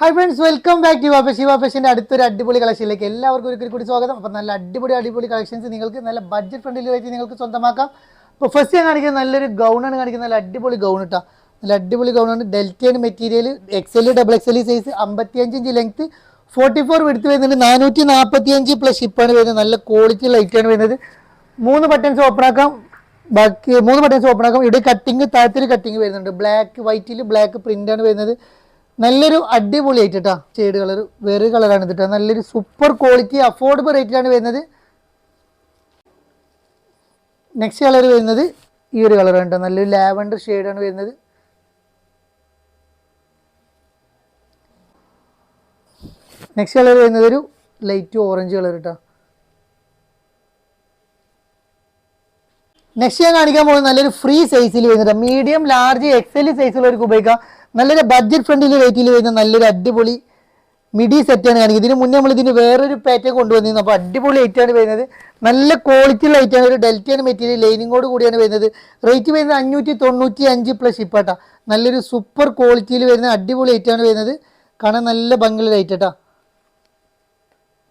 Hi friends welcome back to Vappa Shiva ഫാഷന്റെ അടുത്തൊരു അടിപൊളി കളക്ഷനിലേക്ക് എല്ലാവർക്കും ഒരിക്കൽ കൂടി സ്വാഗതം. അപ്പോൾ നല്ല അടിപൊളി അടിപൊളി കളക്ഷൻസ് നിങ്ങൾക്ക് നല്ല ബഡ്ജറ്റ് ഫ്രണ്ടിൽ വെച്ച് നിങ്ങൾക്ക് സ്വന്തമാക്കാം. അപ്പോൾ ഫസ്റ്റ് ഞാൻ കാണിക്കുന്നത് നല്ലൊരു ഗൗണാണ് കാണിക്കുന്നത്. നല്ല അടിപൊളി ഗൗൺ കേട്ടോ നല്ല അടിപൊളി ഗൗണാണ് ഡെൽറ്റയാണ് material X L double X L size അമ്പത്തിയഞ്ച് inch length forty four എടുത്ത് വരുന്നുണ്ട്. നാനൂറ്റി നാൽപ്പത്തി അഞ്ച് പ്ലസ് ഷിപ്പാണ് വരുന്നത്. നല്ല ക്വാളിറ്റി ലൈറ്റാണ് വരുന്നത്. മൂന്ന് ബട്ടൺസ് ഓപ്പൺ ആക്കാം. ബാക്കി മൂന്ന് ബട്ടൺസ് ഓപ്പൺ ആക്കാം. ഇവിടെ കട്ടിങ് താഴത്തിൽ കട്ടിങ് വരുന്നുണ്ട്. ബ്ലാക്ക് വൈറ്റിൽ ബ്ലാക്ക് പ്രിന്റാണ് വരുന്നത്. നല്ലൊരു അടിപൊളി ആയിട്ട് ഷെയ്ഡ് കളർ വേറെ കളറാണ് ഇത് നല്ലൊരു സൂപ്പർ ക്വാളിറ്റി അഫോർഡബിൾ റേറ്റിലാണ് വരുന്നത്. നെക്സ്റ്റ് കളർ വരുന്നത് ഈ ഒരു കളറാണ് കേട്ടോ നല്ലൊരു ലാവൻഡർ ഷെയ്ഡാണ് വരുന്നത്. നെക്സ്റ്റ് കളർ വരുന്നത് ഒരു ലൈറ്റ് ഓറഞ്ച് കളർ കേട്ടോ നെക്സ്റ്റ് ഞാൻ കാണിക്കാൻ പോകുന്നത് നല്ലൊരു ഫ്രീ സൈസിൽ വരുന്നുണ്ട് മീഡിയം ലാർജ് എക്സൽ സൈസിലുള്ളവർക്ക് ഉപയോഗിക്കാം നല്ലൊരു ബഡ്ജറ്റ് ഫ്രണ്ടിൽ റേറ്റിൽ വരുന്ന നല്ലൊരു അടിപൊളി മിഡി സെറ്റാണ് കാണിക്കുന്നത് ഇതിന് മുന്നേ നമ്മൾ ഇതിന് വേറൊരു പാറ്റേൺ കൊണ്ടുവന്നിരുന്നു. അപ്പോൾ അടിപൊളി ഐറ്റാണ് വരുന്നത്. നല്ല ക്വാളിറ്റി ലൈറ്റാണ് ഒരു ഡെൽറ്റയാണ് മെറ്റീരിയൽ ലൈനിങ്ങോട് കൂടിയാണ് വരുന്നത്. റേറ്റ് വരുന്നത് അഞ്ഞൂറ്റി തൊണ്ണൂറ്റി അഞ്ച് പ്ലസ് ഷിപ്പാട്ടാ നല്ലൊരു സൂപ്പർ ക്വാളിറ്റിയിൽ വരുന്ന അടിപൊളി ഐറ്റാണ് വരുന്നത്. കാണാൻ നല്ല ഭംഗിയുള്ള ലൈറ്റ് കേട്ടോ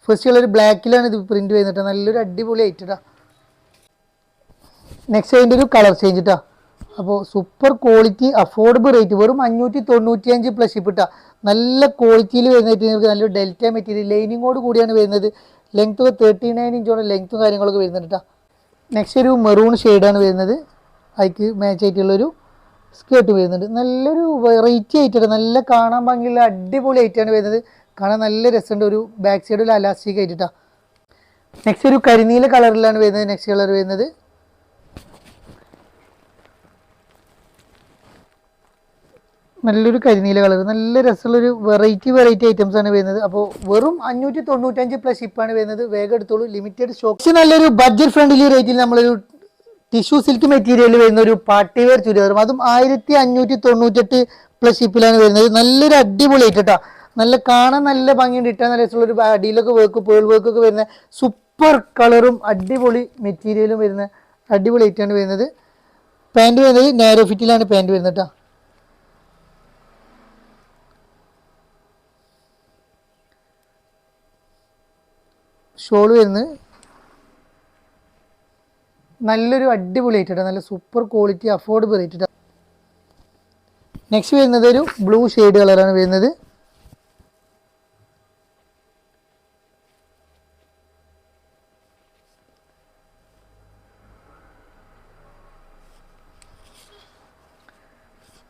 ഫസ്റ്റ് കളർ ബ്ലാക്കിലാണ് ഇത് പ്രിന്റ് വരുന്നത് നല്ലൊരു അടിപൊളി ലൈറ്റാ നെക്സ്റ്റ് അതിന്റെ ഒരു കളർ ചേഞ്ച് കേട്ടോ അപ്പോൾ സൂപ്പർ ക്വാളിറ്റി അഫോർഡബിൾ റേറ്റ് വെറും അഞ്ഞൂറ്റി തൊണ്ണൂറ്റി അഞ്ച് പ്ലസ് ഇപ്പിട്ട നല്ല ക്വാളിറ്റിയിൽ വരുന്നതായിട്ട് നിങ്ങൾക്ക് നല്ല ഡെൽറ്റ മെറ്റീരിയൽ ലൈനിങ്ങോട് കൂടിയാണ് വരുന്നത്. ലെങ്ത് തേർട്ടി നയൻ ഇഞ്ചോടെ ലെങ്ത്തും കാര്യങ്ങളൊക്കെ വരുന്നുണ്ട് കേട്ടോ നെക്സ്റ്റ് ഒരു മെറൂൺ ഷെയ്ഡാണ് വരുന്നത്. അതിക്ക് മാച്ച് ആയിട്ടുള്ളൊരു സ്കേർട്ട് വരുന്നുണ്ട്. നല്ലൊരു വെറൈറ്റി ആയിട്ടാണ് നല്ല കാണാൻ ഭംഗിയുള്ള അടിപൊളി ആയിട്ടാണ് വരുന്നത്. കാണാൻ നല്ല രസമുണ്ട്. ഒരു ബാക്ക് സൈഡ് ഒരു അലാസ്റ്റിക് ആയിട്ടാണ് നെക്സ്റ്റ് ഒരു കരിനീല കളറിലാണ് വരുന്നത്. നെക്സ്റ്റ് കളർ വരുന്നത് നല്ലൊരു കരിനീല കളർ നല്ല രസമുള്ളൊരു വെറൈറ്റി വെറൈറ്റി ഐറ്റംസ് ആണ് വരുന്നത്. അപ്പോൾ വെറും അഞ്ഞൂറ്റി തൊണ്ണൂറ്റഞ്ച് പ്ലസ് ഷിപ്പാണ് വരുന്നത്. വേഗം എടുത്തോളൂ. ലിമിറ്റഡ് സ്റ്റോക്ക് നല്ലൊരു ബഡ്ജറ്റ് ഫ്രണ്ട്ലി റേറ്റിൽ നമ്മളൊരു ടിഷ്യൂ സിൽക്ക് മെറ്റീരിയൽ വരുന്ന ഒരു പാർട്ടി വെയർ ചുരിദാറും. അതും ആയിരത്തി അഞ്ഞൂറ്റി തൊണ്ണൂറ്റെട്ട് പ്ലസ് ഷിപ്പിലാണ് വരുന്നത്. നല്ലൊരു അടിപൊളി കേട്ടോ നല്ല കാണാൻ നല്ല ഭംഗിയുണ്ട്. ഇട്ടാൽ നല്ല രസമുള്ളൊരു അടിയിലൊക്കെ വർക്ക് പേൾ വർക്കൊക്കെ വരുന്ന സൂപ്പർ കളറും അടിപൊളി മെറ്റീരിയലും വരുന്ന അടിപൊളി ആയിട്ടാണ് വരുന്നത്. പാന്റ് വരുന്നത് നാരോ ഫിറ്റിലാണ് പാന്റ് വരുന്നത് കേട്ടോ ഷോൾ വരുന്നത് നല്ലൊരു അടിപൊളി ആയിട്ടാണ് നല്ല സൂപ്പർ ക്വാളിറ്റി അഫോർഡബിൾ ആയിട്ടാണ് നെക്സ്റ്റ് വരുന്നത് ഒരു ബ്ലൂ ഷെയ്ഡ് കളറാണ് വരുന്നത്.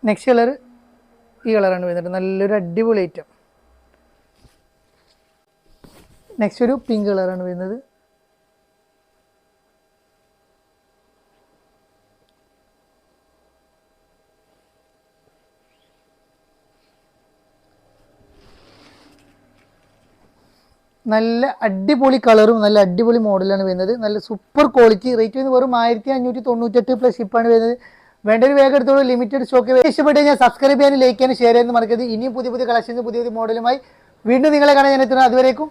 നെക്സ്റ്റ് കളർ ഈ കളറാണ് വരുന്നത്. നല്ലൊരു അടിപൊളി ഐറ്റം നെക്സ്റ്റ് ഒരു പിങ്ക് കളറാണ് വരുന്നത്. നല്ല അടിപൊളി കളറും നല്ല അടിപൊളി മോഡലാണ് വരുന്നത്. നല്ല സൂപ്പർ ക്വാളിറ്റി റേറ്റ് വരുന്നത് വെറും ആയിരത്തി അഞ്ഞൂറ്റി തൊണ്ണൂറ്റെട്ട് പ്ലസ് ഷിപ്പാണ് വരുന്നത്. വേണ്ട ഒരു വേഗം എടുത്തോളൂ. ലിമിറ്റഡ് സ്റ്റോക്ക് ഇഷ്ടപ്പെട്ട് ഞാൻ സബ്സ്ക്രൈബ് ചെയ്യാനും ലൈക്ക് ചെയ്യാനും ഷെയർ ചെയ്യാനും മറക്കരുത്. ഇനിയും പുതിയ പുതിയ കളക്ഷൻസ് പുതിയ പുതിയ മോഡലുമായി വീണ്ടും നിങ്ങളെ കാണാൻ ഞാൻ എത്തുന്നത് അതുവരേക്കും